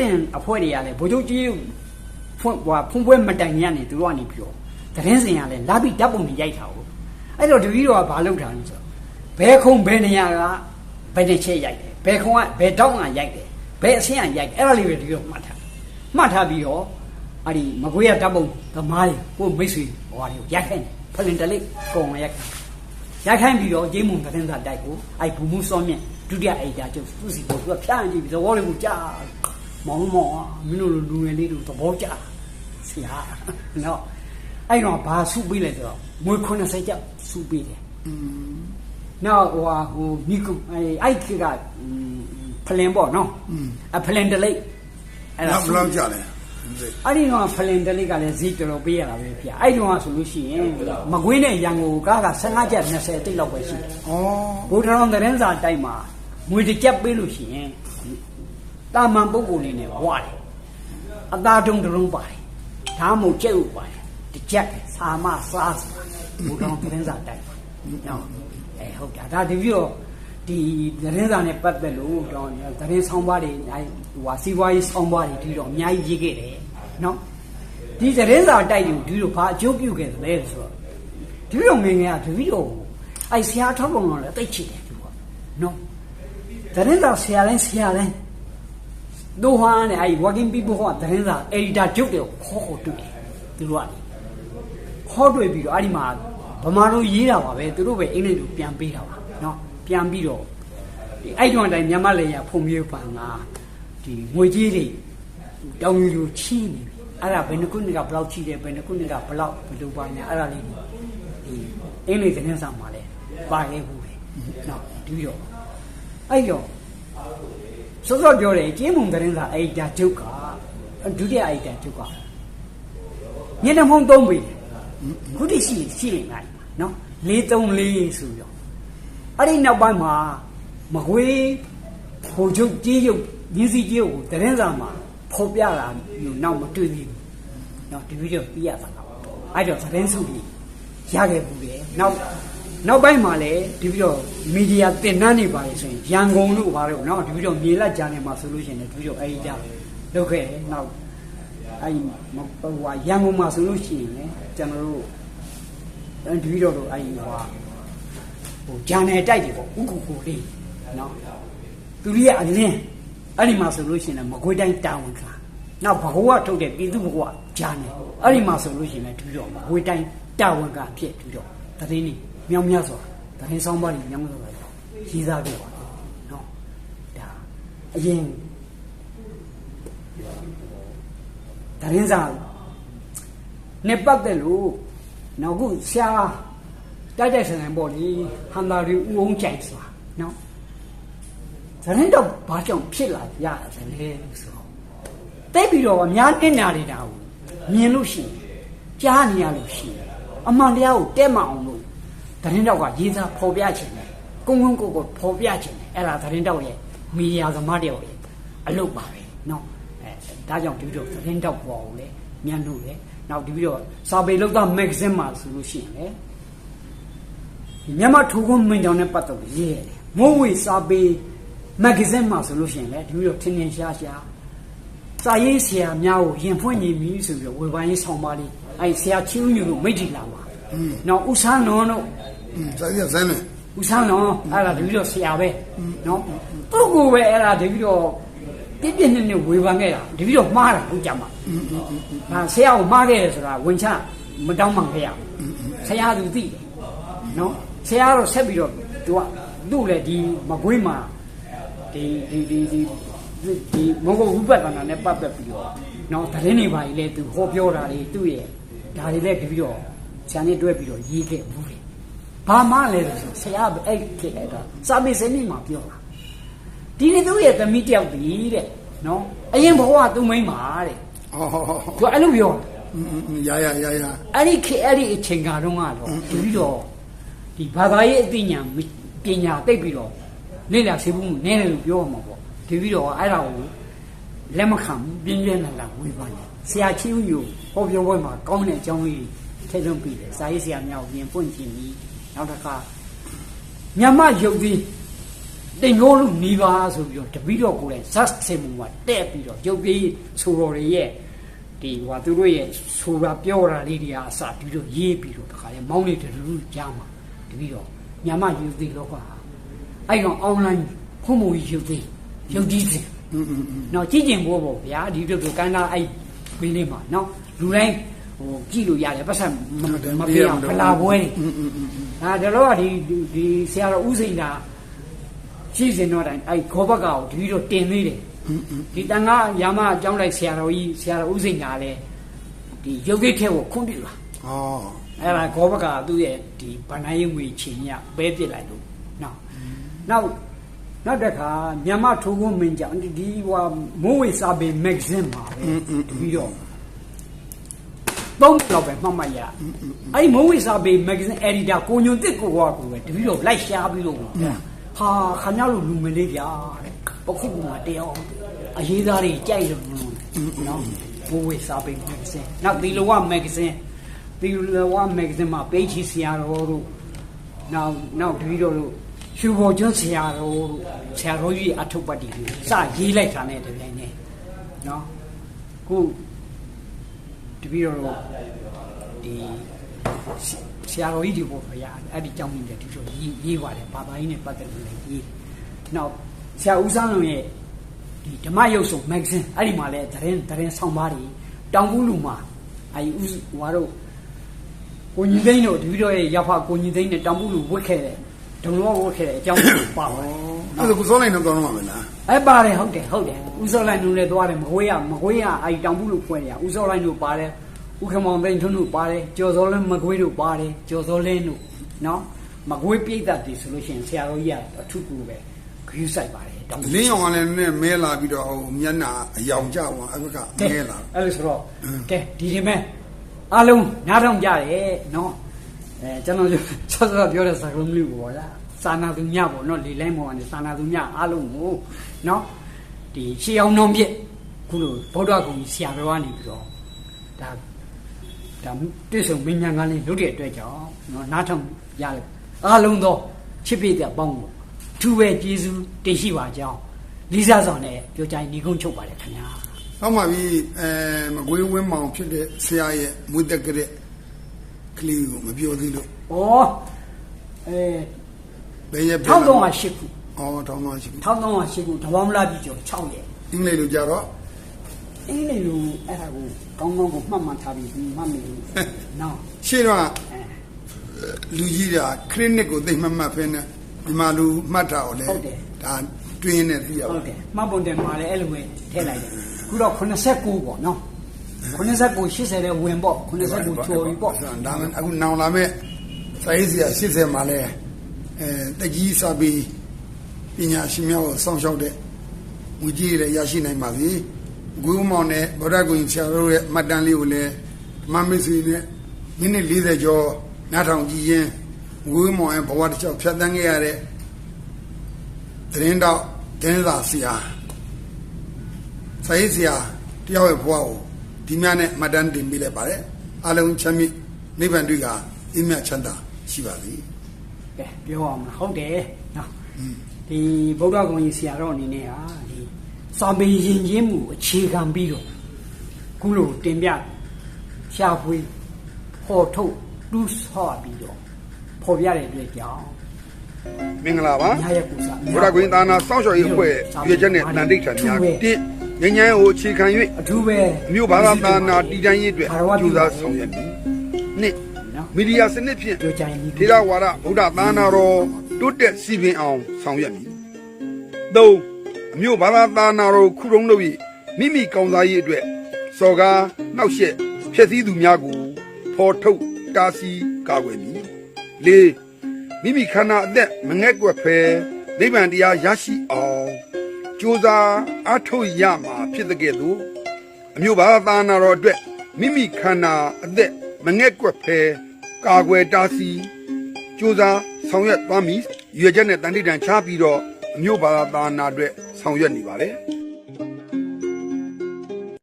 စဉ်အဖွဲ့တွေကလည်းဗိုလ်ချုပ်ကြီးဖွင့်ဟွာဖုံးပွဲမတိုင်ညနေသူတို့ကနေပြီးတော့သတင်းစင်ကလည်းလာပြီးဓာတ်ပုံတွေရိုက်တာကိုအဲ့တော့တပည့်တော်ကဘာလုပ်တာလဲဆိုတော့ဘဲခုံဘဲနေရာကဘယ်တစ်ချက်ရိုက်တယ်ဘဲခုံကဘဲတောင်းကရိုက်တယ်ဘဲအဆင်းကရိုက်တယ်အဲ့ဒါလေးပဲတပည့်တော်မှတ်ထားမှတ်ထားပြီးတော့အဲ့ဒီမကွေးရဓာတ်ပုံသမားတွေကိုမိတ်ဆွေဟွာတွေကိုရိုက်ခိုင်းတယ်ဖလင်တလိပ်ကုံရိုက်ခိုင်းရိုက်ခိုင်းပြီးတော့ဂျိမ်းမုံသတင်းစာတိုက်ကိုအဲ့ဘူမှုစောမြင့်ဒုတိယအိတ်တာကျုပ်သူစီကိုသူကဖြန့်ကြည့်ပြီးသဘောလေးကိုကြား မောင်မောင်မင်းတို့လူငယ်လေးတို့သဘောကျဆရာနော်အဲ့တော့ဘာစုပေးလဲဆိုတော့ငွေ90ကျပ်စုပေးတယ်နောက်ဟိုဟာဟိုမိကုအဲ့အဲ့ခေတ်ကဖလင်ပေါ့နော်အဖလင်တလိပ်ဘလောက်ဘလောက်ကြလဲအဲ့ဒီတော့ဖလင်တလိပ်ကလည်းဈေးတော်တော်ပေးရတာပဲဗျအဲ့ဒီတော့ဆိုလို့ရှိရင်မကွေးနဲ့ရန်ကုန်ကားက15ကျပ်20တိတ်လောက်ပဲရှိတယ်ဩဘုရားတော်သတင်းစာတိုက်မှာငွေတစ်ကြက်ပေးလို့ရှိရင် တာမန်ပုဂ္ဂိုလ်လေးနဲ့ဝါတယ်အသားတုံးတစ်လုံးပါတယ်ဓာတ်မို့ကျဲ့ဥပါတယ်တစ်ကြက်စာမစားစဘုရားတော်သတင်းစာတိုက်နော်အဲဟုတ်တာဒါတပြီးတော့ဒီသတင်းစာနဲ့ပတ်သက်လို့တော့သတင်းဆောင်ပါတွေအဲဟိုစီးပွားရေးဆောင်ပါတွေဒီတော့အများကြီးရေးခဲ့တယ်နော်ဒီသတင်းစာတိုက်တွေကိုဒီလိုဘာအကျိုးပြုခဲ့သလဲဆိုတော့ဒီလိုငငယ်ကတပြီးတော့အဲဆရာထောက်ပုံတော့လည်းတိတ်ချစ်တယ်သူကနော်သတင်းစာဆရာတိုင်းဆရာတိုင်း တို့ဟာနဲ့အဲ working people ဟောသတင်းစာ editor ကျုပ်တွေကိုခေါ်ခေါ်တွေ့တယ်သူတို့ကလေခေါ်တွေ့ပြီးတော့အဲ့ဒီမှာဗမာတို့ရေးတာပါပဲသူတို့ပဲအင်္ဂလိပ်လိုပြန်ပေးတာပါနော်ပြန်ပြီးတော့ဒီအဲ့ဒီအတိုင်းမြန်မာလေရဖုံမျိုးပန်ကဒီငွေကြီးတွေတောင်းယူယူချင်းနေပြီအဲ့ဒါဘယ်နှခုနှစ်ကဘယ်လောက်ချိတယ်ဘယ်နှခုနှစ်ကဘယ်လောက်ဘယ်လိုပါညာအဲ့ဒါလေးကိုဒီအင်္ဂလိပ်သတင်းစာမှာလဲပါခဲ့ဘူးလေနော်ဒီတော့အဲ့တော့ စောစောပြောတယ်ကျင်းမုံသတင်းစာအဲ့ဒါကျုပ်ကဒုတိယအဲ့ဒါကျုပ်ကညနေဖုံးသုံးပြီခုတည်းရှိရှိနေလိုက်နော်434ဆိုတော့အဲ့ဒီနောက်ပိုင်းမှာမကွေးဖိုလ်ချုပ်ကြီးရုပ်ရင်းစီကြီးကိုသတင်းစာမှာဖော်ပြတာမျိုးနောက်မတွေ့သေးဘူးနော်ဒီဗီဒီယိုပြရတာတော့အဲ့တော့သတင်းစုကြီးရခဲ့ဘူးလေနောက် နောက်ပိုင်းမှာလည်းဒီပြီးတော့မီဒီယာတင်နှန်းနေပါလေဆိုရင်ရန်ကုန်လို့ပါတော့เนาะဒီပြီးတော့မြေလက်ကြားနေမှာဆိုလို့ရှိရင်လည်းဒီပြီးတော့အဲ့ဒီကြလုပ်ခဲ့တယ်နောက်အဲ့ဒီဟိုဟာရန်ကုန်မှာဆိုလို့ရှိရင်လည်းကျွန်တော်တို့ဒီပြီးတော့အဲ့ဒီဟိုဟာဟိုဂျာနယ်တိုက်တယ်ပေါ့ဥက္ကူကိုလေးเนาะသူကြီးကအလင်းအဲ့ဒီမှာဆိုလို့ရှိရင်လည်းမကွေးတိုင်းတာဝန်ခံနောက်ဘဂဝထုတ်တဲ့ပြည်သူဘဂဝဂျာနယ်အဲ့ဒီမှာဆိုလို့ရှိရင်လည်းဒီပြီးတော့မကွေးတိုင်းတာဝန်ခံဖြစ်ပြီးတော့သတင်းနေ မြောင်မြတ်စွာတရင်ဆောင်ပါးကြီးမြောင်မြတ်စွာရေးစားခဲ့ပါနော်ဒါအရင်တရင်စာနေပတ်တယ်လို့နောက်ခုဆရာတိုက်တိုက်ဆိုင်ဆိုင်ပေါ့လေဟန်တာတွေဥုံကြိုက်စွာနော်ဇရင်းတော့ဘာကြောင့်ဖြစ်လာရသလဲဆိုတော့တိတ်ပြီးတော့အများတင်နာနေတာကိုမြင်လို့ရှိရင်ကြားနေရလို့ရှိရင်အမှန်တရားကိုတဲ့မအောင်လို့ သတင်းတော့ကရေးစားဖော်ပြခြင်းနဲ့ကုန်းကုန်းကိုကိုဖော်ပြခြင်းနဲ့အဲ့ဒါသတင်းတော့ရဲ့မီဒီယာသမားတယောက်ရဲ့အလုပ်ပါပဲနော်အဲဒါကြောင့်ဒီလိုသတင်းတော့ပေါ်ကိုလေမြန်လို့လေနောက်ဒီပြီးတော့စာပေလောက်သားမဂ္ဂဇင်းမှာဆိုလို့ရှိရင်လေမြန်မာထူကွန်းမင်းကြောင်နဲ့ပတ်သက်လို့ရေးရတယ်မိုးဝေစာပေမဂ္ဂဇင်းမှာဆိုလို့ရှိရင်လေဒီပြီးတော့ထင်ထင်ရှားရှားစာရေးဆရာများကိုရင်ဖွင့်နေပြီဆိုပြီးဝေဖန်ရေးဆောင်ပါလိအဲ့ဆရာချင်းညူတို့မိတ်တီလာပါနော်ဦးဆန်းနွန်တို့ ဇာတိဇန်းနေဦးဆန်းလွန်အဲ့ဒါတပြီးတော့ဆရာပဲနော်သူ့ကိုပဲအဲ့ဒါတပြီးတော့ပြည့်ပြည့်နဲ့နဲ့ဝေဖန်ခဲ့တာတပြီးတော့မှားတာဟုတ်ကြမှာဟာဆရာကိုမှားခဲ့တယ်ဆိုတာဝင်ချမတောင်းမှခဲ့ရဆရာသူသိတယ်နော်ဆရာတော့ဆက်ပြီးတော့သူကသူ့လည်းဒီမကွေးမှာဒီဒီဒီဒီဒီမဂ္ဂဝိပဿနာနဲ့ပတ်သက်ပြီးတော့နော်သတင်းတွေပါလေသူဟောပြောတာတွေသူ့ရဲ့ဒါတွေလည်းတပြီးတော့ဆရာနဲ့တွဲပြီးတော့ရေးခဲ့ဘူးလေ ဘာမှလဲလို့ဆိုဆရာအဲ့ခဲ့လိုက်တာစာပေစနစ်မှာပြောတာဒီနေ့သူ့ရဲ့သမီးတယောက်တည်းတဲ့နော်အရင်ဘဝသူမိန်းမာတဲ့ဟောဟောဟောသူအဲ့လိုပြောတာရရရရအဲ့ဒီခေအဲ့ဒီအချိန်ကတော့ကတော့ပြီးတော့ဒီဘာသာရေးအသိဉာဏ်ပညာတိတ်ပြီးတော့လေ့လာစေဖို့နည်းတယ်လို့ပြောမှာပေါ့ဒီပြီးတော့အဲ့ဒါကိုလက်မခံဘူးပြင်းပြင်းလာလာဝေဖန်တယ်ဆရာချင်းဦးမျိုးဟောပြောပွဲမှာကောင်းတဲ့အကြောင်းလေးထည့်သွင်းပြီးတယ်စာရေးဆရာများကိုပြင်ပွင့်ခြင်းပြီး နောက်တစ်ခါမြမယုတ်သည်တင်ငိုးလူနီးပါဆိုပြီးတော့တပီးတော့ကိုယ်တိုင်ဇတ်စင်မူမှာတဲ့ပြီးတော့ယုတ်ပြီးဆိုတော်တွေရဲ့ဒီဟွာသူတို့ရဲ့ဆိုတာပြောတာလေးတွေအားစပြီးတော့ရေးပြီးတော့တခါလဲမောင်းနေတူတူကြားမှာတပီးတော့မြမယုတ်သည်လောကဟာအဲ့တော့ online ဖုံးမူယုတ်သည်ယုတ်ကြီးတယ်နော်ကြည်ကျင်ဖို့ပေါ့ဗျာဒီတို့ကကန္နာအဲ့မင်းလေးမှာနော်လူတိုင်း ဟိုကြည့်လို့ရတယ်ပတ်ဆက်မပြေအောင်ဖလာပွဲတွေဟာဒါတော့ဒီဒီဆရာတော်ဦးစိန်ကရှိစဉ်တော့တိုင်းအဲခေါ်ဘက်ကောင်ဒီလိုတင်သေးတယ်ဒီတန်ခါရာမအကြောင်းလိုက်ဆရာတော်ကြီးဆရာတော်ဦးစိန်ကလည်းဒီရုပ်ကိခဲကိုခွန့်ပြလာဩအဲ့ဒါခေါ်ဘက်ကသူ့ရဲ့ဒီဗဏ္ဍာရေးငွေချင်းညပဲပြစ်လိုက်လို့နောက်နောက်နောက်တစ်ခါမြန်မာထိုးခွန်းမင်းကြောင့်ဒီဟိုမိုးဝေစာပေမဂ္ဂဇင်းမှာပဲတပြီးတော့ သုံးလောက်ပဲမှတ်မှတ်ရအဲ့ဒီမိုးဝေစာပေမဂ္ဂဇင်းအယ်ဒီတာကိုညွန်တစ်ကိုကကိုပဲတပီတော့လိုက်ရှားပြီးတော့ဟာခဏလို့လူမလေးဗျာတဲ့ပခုကမှတရားအရေးသားတွေကြိုက်လို့နော်မိုးဝေစာပေမဂ္ဂဇင်းနောက်ဒီလိုဝမဂ္ဂဇင်းဒီလိုဝမဂ္ဂဇင်းမှာပေးချီဆရာတော်တို့နောက်နောက်တပီတော့လို့ရှူဘော်ကျွန်းဆရာတော်တို့ဆရာတော်ကြီးအထုပ်ပတ်တီကိုစရေးလိုက်တာနဲ့တပြိုင်နက်နော်ခု တပီတော့လို့ဒီဆရာတော်ကြီးဒီပေါ်ဖရာအဲ့ဒီကြောင့်မြင်တယ်ဒီလိုရေးရေးပါတယ်ဘာသာရေးနဲ့ပတ်သက်လို့လည်းရေးနောက်ဆရာဦးစန်းလုံးရဲ့ဒီဓမ္မရုပ်ဆောင်မဂ္ဂဇင်းအဲ့ဒီမှာလည်းသတင်းသတင်းဆောင်ပါးတွေတောင်ကူးလူမှာအဲ့ဒီဦးဟွာတို့ကိုညီသိန်းတို့တပီတော့ရဲ့ရောက်ဖကိုညီသိန်းနဲ့တောင်ပုလူဝတ်ခဲ့တယ်ဒုံလောဝတ်ခဲ့တယ်အကြောင်းပါပါအဲ့ဒါကိုစောလိုက်တော့တော့မှာမလား အဲ့ပါတယ်ဟုတ်တယ်ဟုတ်တယ်ဦးစောလိုက်နုလည်းသွားတယ်မကွေးရမကွေးရအဲ့တောင်ပုလူဖွဲ့ရဦးစောလိုက်တို့ပါတယ်ဦးခမောင်သိန်းထွန်းတို့ပါတယ်ကျော်စောလင်းမကွေးတို့ပါတယ်ကျော်စောလင်းတို့နော်မကွေးပြိတ္တတည်ဆိုလို့ရှိရင်ဆရာတော်ကြီးကအထုကူပဲခရူးဆိုင်ပါတယ်တောင်ပုလင်းအောင်ကလည်းနည်းမဲလာပြီးတော့ဟိုမျက်နှာအယောင်ကြသွားအဲ့ဘက်ကမဲလာအဲ့လိုဆိုတော့ကဲဒီဒီမဲ့အားလုံးနားထောင်ကြတယ်နော်အဲကျွန်တော်ဆောစောပြောတဲ့စကားလုံးလေးကိုပေါ့လား စာနာသူညပေါ့နော်လေလိုင်းမော်ကနေစာနာသူညအားလုံးကိုနော်ဒီရှေးအောင်နှောင်းပြစ်ခုလိုဗုဒ္ဓဂုံကြီးဆရာတော်ကနေပြီးတော့ဒါဒါတိဆုံမင်းညာကလေးလုပ်တဲ့အတွက်ကြောင့်နော်နားထောင်ရလေအားလုံးသောချစ်ပြတဲ့အပေါင်းကိုအထူးပဲကျေးဇူးတင်ရှိပါကြောင်းလေးစားစွာနဲ့ပြောကြရင်ညီကုန်းချုပ်ပါတယ်ခင်ဗျာဟောမှာပြီးအဲမကွေးဝင်းမောင်ဖြစ်တဲ့ဆရာရဲ့မွေးတက်ကတဲ့ကလေးကိုမပြောသေးလို့ဩအဲ ဘယ်ရဲ့1308ခုအော်ထောင်းတော့ရှိပြီ1308ခုတဘောမလားပြည်ကျော်6ရက်အင်္ဂလိပ်လိုကြတော့အင်းလေလူအဲ့ဒါကိုကောင်းကောင်းကိုမှတ်မှတ်ထားပြီးမှတ်မိလို့နော်ရှင်းတော့အဲလူကြီးတာခရစ်နစ်ကိုသိမှတ်မှတ်ဖင်းနဲ့ဒီမှာလူမှတ်တာကိုလေဒါတွင်းနေသိရဟုပါတ်တယ်မှတ်ပုံတယ်မှာလည်းအဲ့လိုပဲထည့်လိုက်တယ်ခုတော့89ပေါ့နော်89 80တဲ့ဝင်ပေါ့89ကျော်ပြီပေါ့ဒါမှအခုနောင်လာမဲ့စာရေးဆရာ80မှာလဲ အဲတက်ကြီးစာပြီးပညာရှင်များကိုစောင့်ရှောက်တဲ့ငွေကြီးတွေလည်းရရှိနိုင်ပါပြီဂူးမောင်နဲ့ဗုဒ္ဓဂုံဆရာတို့ရဲ့အမှတ်တမ်းလေးကိုလည်းဓမ္မမစ္စည်းနဲ့မိနစ်40ကျော်နားထောင်ကြည့်ရင်ဂူးမောင်ရဲ့ဘဝတစ်လျှောက်ဖြတ်သန်းခဲ့ရတဲ့သတင်းတော့တင်းစာဆရာစာရေးဆရာတယောက်ရဲ့ဘဝကိုဒီများနဲ့မှတ်တမ်းတင်ပေးလိုက်ပါတယ်အလုံးချမ်းမြေ့နိဗ္ဗာန်တွေ့ကအင်းမြတ်ချမ်းသာရှိပါသည် ကဲပြောအောင်လားဟုတ်တယ်နော်ဒီဗုဒ္ဓဂုံကြီးဆရာတော်အနေနဲ့ဟာဒီစာပေရင်ချင်းမှုအခြေခံပြီးတော့ခုလိုတင်ပြရှားဖွေးဖော်ထုတ်တူးဆော့ပြီးတော့ဖော်ပြတဲ့အတွက်ကြောင့်မင်္ဂလာပါညာရဲ့ပူစာဘုရားကွင်းသာနာစောင့်ရှောက်ရေးအဖွဲ့ရွေချက်နဲ့တန်တိတ်ထံများတိငញ្ញမ်းကိုအခြေခံအထူးပဲ၍မြို့ဘာသာသာနာတည်တံ့ရေးအတွက်ကြိုးစားဆောင်ရွက်မည်နှစ်နော် မီဒီယာစနစ်ဖြင့်ပြောကြရင်ဒီထေရဝါဒဗုဒ္ဓသာနာတော်တိုးတက်စီပင်အောင်ဆောင်ရွက်မည်သုံးအမျိုးဘာသာသာနာတော်ခုတုံးလို့၍မိမိကောင်းစားရေးအတွက်စော်ကားနှောက်ယှက်ဖျက်ဆီးသူများကိုဖော်ထုတ်တားဆီးကာကွယ်မည်လေးမိမိခန္ဓာအသက်မငဲ့ကွက်ဖဲနိဗ္ဗာန်တရားရရှိအောင်ကြိုးစားအားထုတ်ရမှာဖြစ်တဲ့ကဲ့သို့အမျိုးဘာသာနာတော်အတွက်မိမိခန္ဓာအသက်မငဲ့ကွက်ဖဲ ကာကွယ်တားဆီးကြိုးစားဆောင်ရွက်သွားမည်ရွေချက်နဲ့တန်တိတန်ချပြီးတော့အမျိုးဘာသာနာအတွက်ဆောင်ရွက်နေပါလေ။